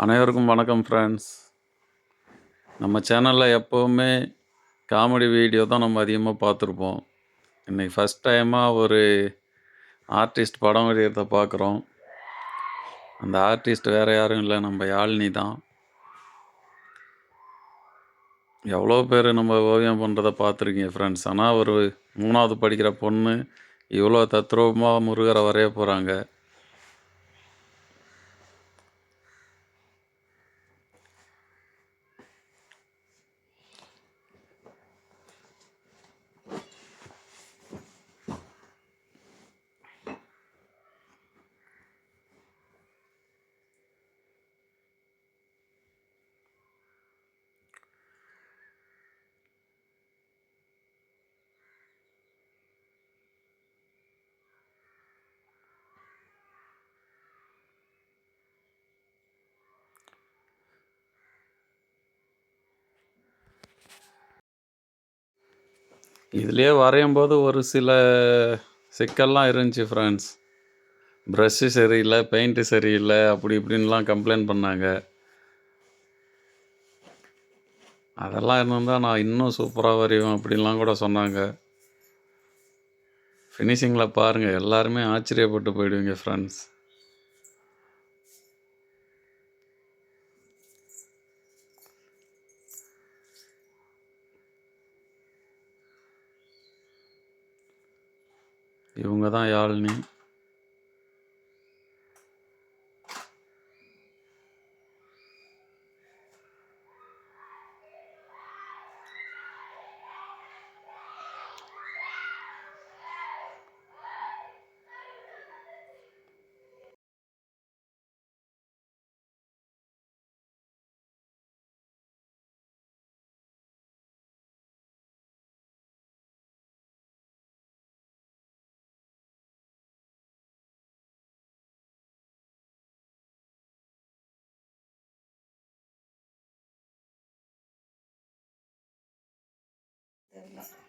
அனைவருக்கும் வணக்கம் ஃப்ரெண்ட்ஸ் நம்ம சேனலில் எப்போவுமே காமெடி வீடியோ தான் நம்ம அதிகமாக பார்த்துருப்போம். இன்றைக்கி ஃபஸ்ட் டைமாக ஒரு ஆர்டிஸ்ட் படம் வரைகிறத பார்க்குறோம். அந்த ஆர்டிஸ்ட் வேறு யாரும் இல்லை நம்ம யாழினி தான். எவ்வளோ பேர் நம்ம ஓவியம் பண்ணுறத பார்த்துருக்கீங்க ஃப்ரெண்ட்ஸ் ஆனால் ஒரு மூணாவது படிக்கிற பொண்ணு இவ்வளோ தத்ரூபமாக முருகரை வரைய போகிறாங்க இதுலேயே வரையும் போது ஒரு சில சிக்கல்லாம் இருந்துச்சு ஃப்ரெண்ட்ஸ் ப்ரஷ்ஷு சரியில்லை பெயிண்ட்டு சரியில்லை அப்படி இப்படின்லாம் கம்ப்ளைண்ட் பண்ணாங்க. அதெல்லாம் இருந்தால் நான் இன்னும் சூப்பராக வரைவேன் அப்படின்லாம் கூட சொன்னாங்க. ஃபினிஷிங்கில் பாருங்கள் எல்லாருமே ஆச்சரியப்பட்டு போயிடுவீங்க ஃப்ரெண்ட்ஸ் இவங்க தான் யாழினி. Gracias.